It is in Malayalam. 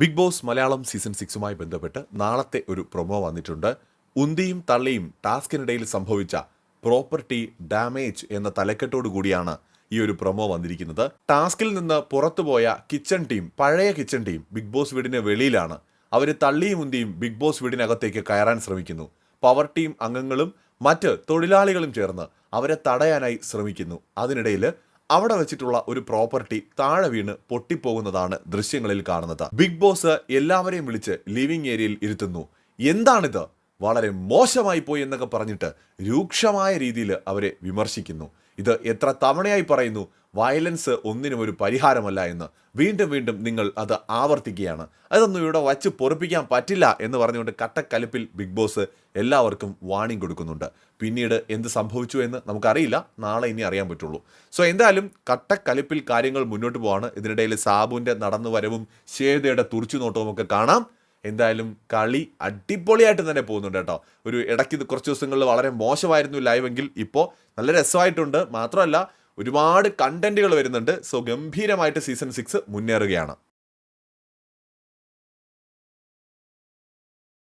ബിഗ് ബോസ് മലയാളം സീസൺ സിക്സുമായി ബന്ധപ്പെട്ട് നാളത്തെ ഒരു പ്രൊമോ വന്നിട്ടുണ്ട്. ഉന്തിയും തള്ളിയും ടാസ്കിനിടയിൽ സംഭവിച്ച പ്രോപ്പർട്ടി ഡാമേജ് എന്ന തലക്കെട്ടോടു കൂടിയാണ് ഈ ഒരു പ്രൊമോ വന്നിരിക്കുന്നത്. ടാസ്കിൽ നിന്ന് പുറത്തുപോയ കിച്ചൺ ടീം പഴയ കിച്ചൺ ടീം ബിഗ് ബോസ് വീടിന് വെളിയിലാണ്. അവർ തള്ളിയും ഉന്തിയും ബിഗ് ബോസ് വീടിനകത്തേക്ക് കയറാൻ ശ്രമിക്കുന്നു. പവർ ടീം അംഗങ്ങളും മറ്റ് തൊഴിലാളികളും ചേർന്ന് അവരെ തടയാനായി ശ്രമിക്കുന്നു. അതിനിടയിൽ അവിടെ വെച്ചിട്ടുള്ള ഒരു പ്രോപ്പർട്ടി താഴെ വീണ് പൊട്ടിപ്പോകുന്നതാണ് ദൃശ്യങ്ങളിൽ കാണുന്നത്. ബിഗ് ബോസ് എല്ലാവരെയും വിളിച്ച് ലിവിംഗ് ഏരിയയിൽ ഇരുത്തുന്നു. എന്താണിത്? വളരെ മോശമായി പോയി എന്നൊക്കെ പറഞ്ഞിട്ട് രൂക്ഷമായ രീതിയിൽ അവരെ വിമർശിക്കുന്നു. ഇത് എത്ര തവണയായി പറയുന്നു വയലൻസ് ഒന്നിനും ഒരു പരിഹാരമല്ല എന്ന്. വീണ്ടും വീണ്ടും നിങ്ങൾ അത് ആവർത്തിക്കുകയാണ്. അതൊന്നും ഇവിടെ വച്ച് പൊറപ്പിക്കാൻ പറ്റില്ല എന്ന് പറഞ്ഞുകൊണ്ട് കട്ടക്കലിപ്പിൽ ബിഗ് ബോസ് എല്ലാവർക്കും വാണിംഗ് കൊടുക്കുന്നുണ്ട്. പിന്നീട് എന്ത് സംഭവിച്ചു എന്ന് നമുക്കറിയില്ല. നാളെ ഇനി അറിയാൻ പറ്റുള്ളൂ. സോ എന്തായാലും കട്ടക്കലിപ്പിൽ കാര്യങ്ങൾ മുന്നോട്ട് പോവാണ്. ഇതിനിടയിൽ സാബുവിന്റെ നടന്നുവരവും ഷേദയുടെ ശ്വേതയുടെ തുറിച്ചു നോട്ടവും ഒക്കെ കാണാം. എന്തായാലും കളി അടിപൊളിയായിട്ട് തന്നെ പോകുന്നുണ്ട് കേട്ടോ. ഒരു ഇടയ്ക്ക് കുറച്ച് ദിവസങ്ങളിൽ വളരെ മോശമായിരുന്നു ലൈവെങ്കിൽ ഇപ്പോൾ നല്ല രസമായിട്ടുണ്ട്. മാത്രമല്ല ഒരുപാട് കണ്ടന്റുകൾ വരുന്നുണ്ട്. സോ ഗംഭീരമായിട്ട് സീസൺ സിക്സ് മുന്നേറുകയാണ്.